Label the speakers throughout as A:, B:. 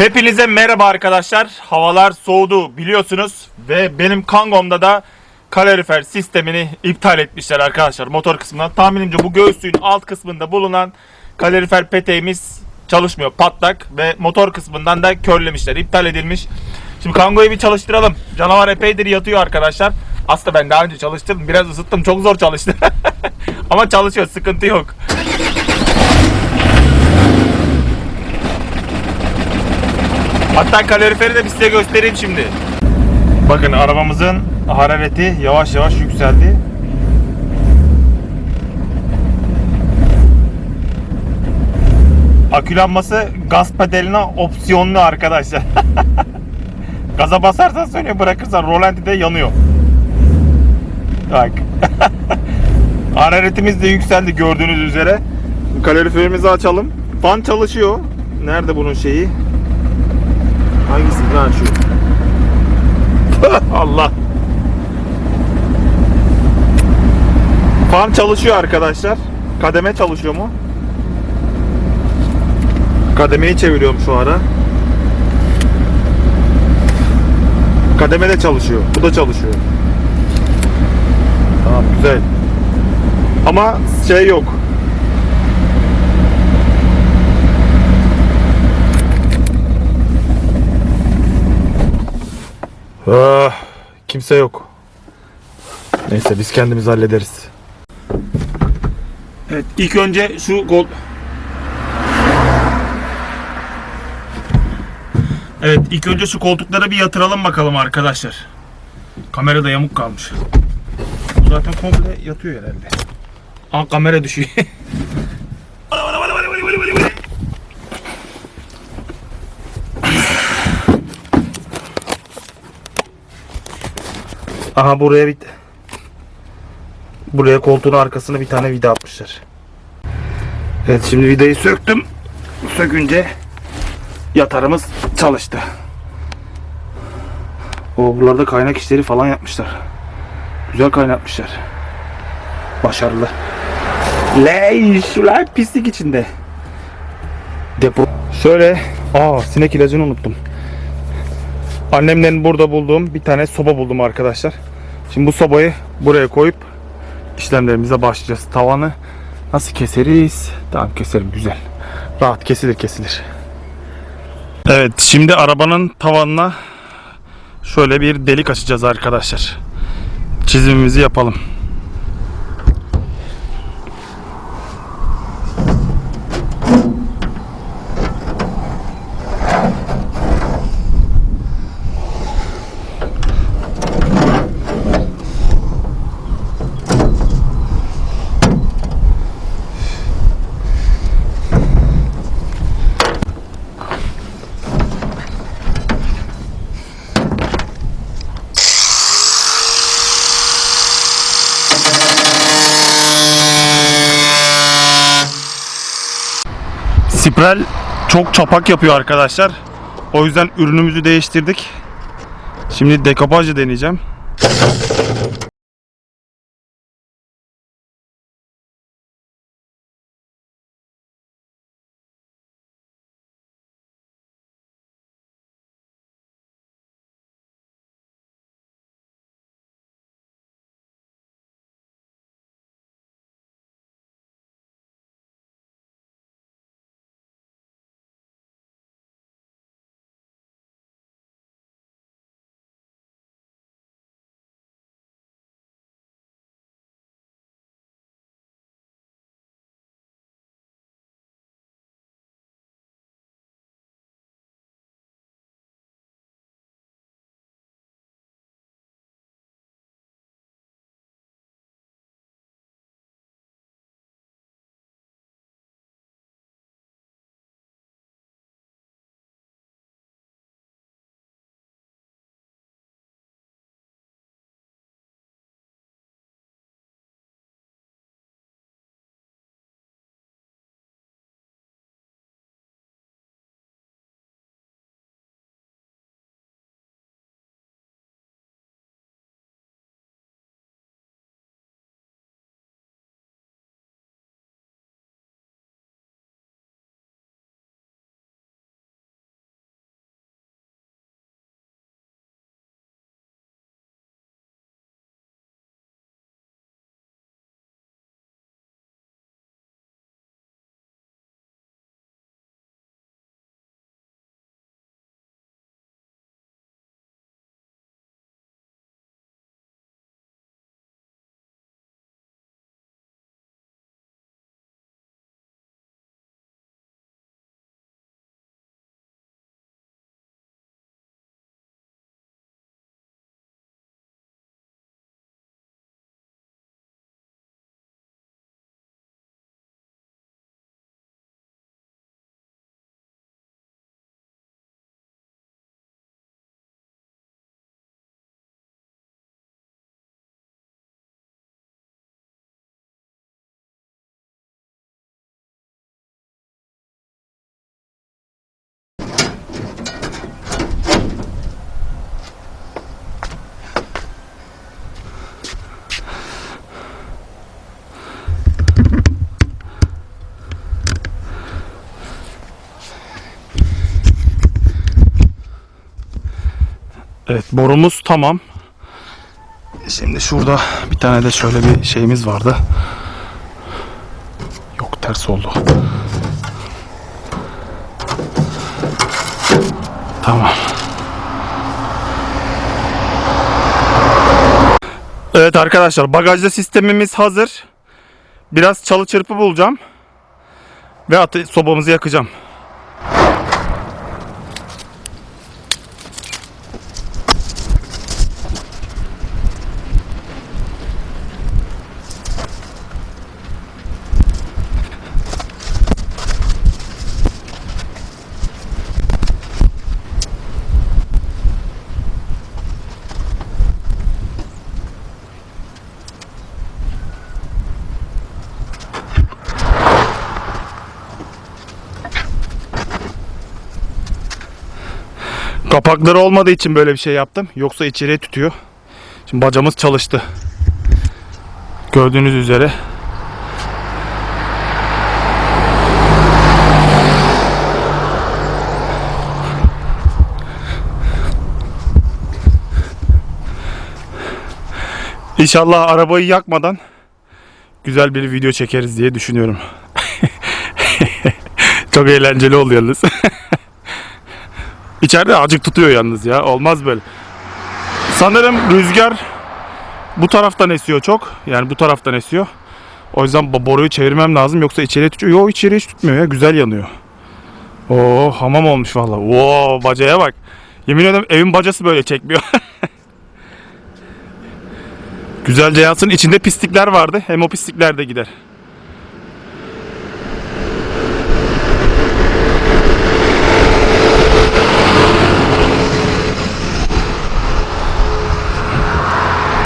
A: Hepinize merhaba arkadaşlar. Havalar soğudu biliyorsunuz ve benim Kangom'da da kalorifer sistemini iptal etmişler arkadaşlar motor kısmından. Tahminimce bu göğsün alt kısmında bulunan kalorifer peteğimiz çalışmıyor patlak ve motor kısmından da körlemişler iptal edilmiş. Şimdi Kango'yu bir çalıştıralım. Canavar epeydir yatıyor arkadaşlar. Aslında ben daha önce çalıştırdım biraz ısıttım çok zor çalıştı. Ama çalışıyor sıkıntı yok. Hatta kaloriferi de bir size göstereyim şimdi. Bakın arabamızın harareti yavaş yavaş yükseldi. Akü lambası gaz pedaline opsiyonlu arkadaşlar. Gaza basarsan sönüyor bırakırsan rolantide yanıyor. Bak. Hararetimiz de yükseldi gördüğünüz üzere. Kaloriferimizi açalım. Fan çalışıyor. Nerede bunun şeyi? Allah. Fan çalışıyor arkadaşlar. Kademe çalışıyor mu? Kademeyi çeviriyorum şu ara. Kademe de çalışıyor. Bu da çalışıyor. Tamam güzel. Ama şey yok. Ah, kimse yok. Neyse biz kendimiz hallederiz. Evet ilk önce şu gol... Evet ilk önce şu koltuklara bir yatıralım bakalım arkadaşlar. Kamera da yamuk kalmış. Zaten komple yatıyor herhalde. Aa kamera düşüyor. Aha buraya bir buraya koltuğun arkasına bir tane vida atmışlar. Evet şimdi vidayı söktüm. Sökünce yatarımız çalıştı. O buralarda kaynak işleri falan yapmışlar. Güzel kaynatmışlar. Başarılı. Leş ulan pislik içinde. Depo. Şöyle aa sinek ilacını unuttum. Annemlerin burada bulduğum bir tane soba buldum arkadaşlar. Şimdi bu sobayı buraya koyup işlemlerimize başlayacağız. Tavanı nasıl keseriz? Tamam keserim güzel. Rahat kesilir kesilir. Evet şimdi arabanın tavanına şöyle bir delik açacağız arkadaşlar. Çizimimizi yapalım. Sprel çok çapak yapıyor arkadaşlar. O yüzden ürünümüzü değiştirdik. Şimdi dekapajı deneyeceğim. Evet borumuz tamam. Şimdi şurada bir tane de şöyle bir şeyimiz vardı. Yok ters oldu. Tamam. Evet arkadaşlar bagajda sistemimiz hazır. Biraz çalı çırpı bulacağım. Ve atı, sobamızı yakacağım. Kapakları olmadığı için böyle bir şey yaptım. Yoksa içeriye tutuyor. Şimdi bacamız çalıştı. Gördüğünüz üzere. İnşallah arabayı yakmadan güzel bir video çekeriz diye düşünüyorum. Çok eğlenceli oluyor yalnız. İçeride acık tutuyor yalnız ya. Olmaz böyle. Sanırım rüzgar bu taraftan esiyor çok. Yani bu taraftan esiyor. O yüzden bo- boruyu çevirmem lazım. Yoksa içeriye tutuyor. Yok içeriye hiç tutmuyor ya. Güzel yanıyor. Oo hamam olmuş valla. Oo bacaya bak. Yemin ederim evin bacası böyle çekmiyor. Güzelce yansın. İçinde pislikler vardı. Hem o pislikler de gider.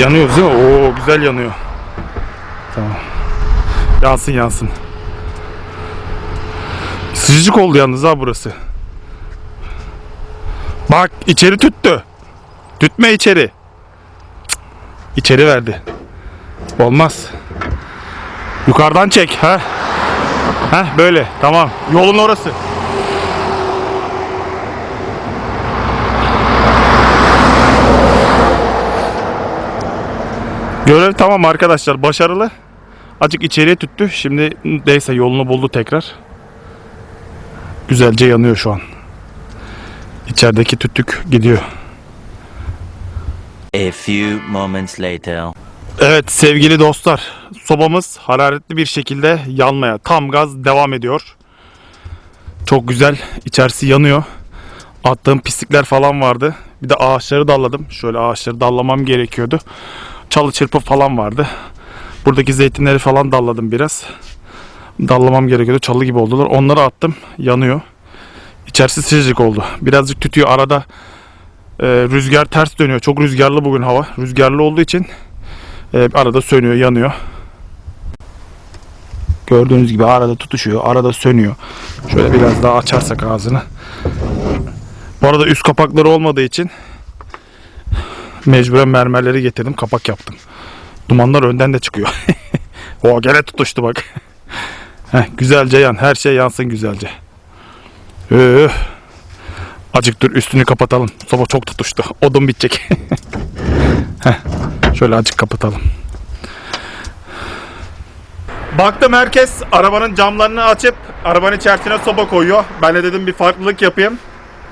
A: Yanıyoruz değil mi? Oo güzel yanıyor. Tamam. Yansın yansın. Sıcacık oldu yalnız ha burası. Bak içeri tüttü. Tütme içeri. Cık, İçeri verdi. Olmaz. Yukarıdan çek ha. Ha böyle tamam. Yolun orası. Görev tamam arkadaşlar başarılı. Acık içeriye tüttü. Şimdi neyse yolunu buldu tekrar. Güzelce yanıyor şu an. İçerideki tüttük gidiyor.
B: A few moments later.
A: Evet sevgili dostlar sobamız hararetli bir şekilde yanmaya tam gaz devam ediyor. Çok güzel içerisi yanıyor. Attığım pislikler falan vardı. Bir de ağaçları dalladım. Şöyle ağaçları dallamam gerekiyordu. Çalı çırpı falan vardı. Buradaki zeytinleri falan dalladım biraz. Dallamam gerekiyordu. Çalı gibi oldular. Onları attım. Yanıyor. İçerisi sıcacık oldu. Birazcık tütüyor arada. e, rüzgar ters dönüyor. Çok rüzgarlı bugün hava. Rüzgarlı olduğu için e, arada sönüyor, yanıyor. Gördüğünüz gibi arada tutuşuyor, arada sönüyor. Şöyle biraz daha açarsak ağzını. Bu arada üst kapakları olmadığı için mecburen mermerleri getirdim, kapak yaptım. Dumanlar önden de çıkıyor. o gene tutuştu bak. Heh, güzelce yan, her şey yansın güzelce. Üh. Acık dur üstünü kapatalım. Soba çok tutuştu. Odun bitecek. Heh, şöyle acık kapatalım. Baktım herkes arabanın camlarını açıp arabanın içerisine soba koyuyor. Ben de dedim bir farklılık yapayım.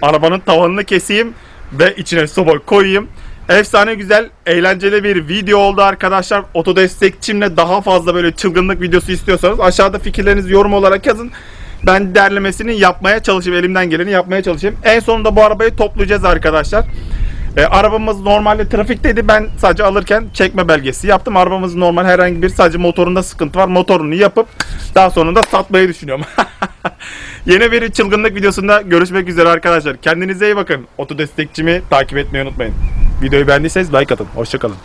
A: Arabanın tavanını keseyim ve içine soba koyayım. Efsane güzel, eğlenceli bir video oldu arkadaşlar. Otodestekçimle daha fazla böyle çılgınlık videosu istiyorsanız aşağıda fikirlerinizi yorum olarak yazın. Ben derlemesini yapmaya çalışayım, elimden geleni yapmaya çalışayım. En sonunda bu arabayı toplayacağız arkadaşlar. E, arabamız normalde trafikteydi. Ben sadece alırken çekme belgesi yaptım. Arabamız normal herhangi bir sadece motorunda sıkıntı var. Motorunu yapıp daha sonunda satmayı düşünüyorum. Yeni bir çılgınlık videosunda görüşmek üzere arkadaşlar. Kendinize iyi bakın. Otodestekçimi takip etmeyi unutmayın. Videoyu beğendiyseniz like atın. Hoşçakalın.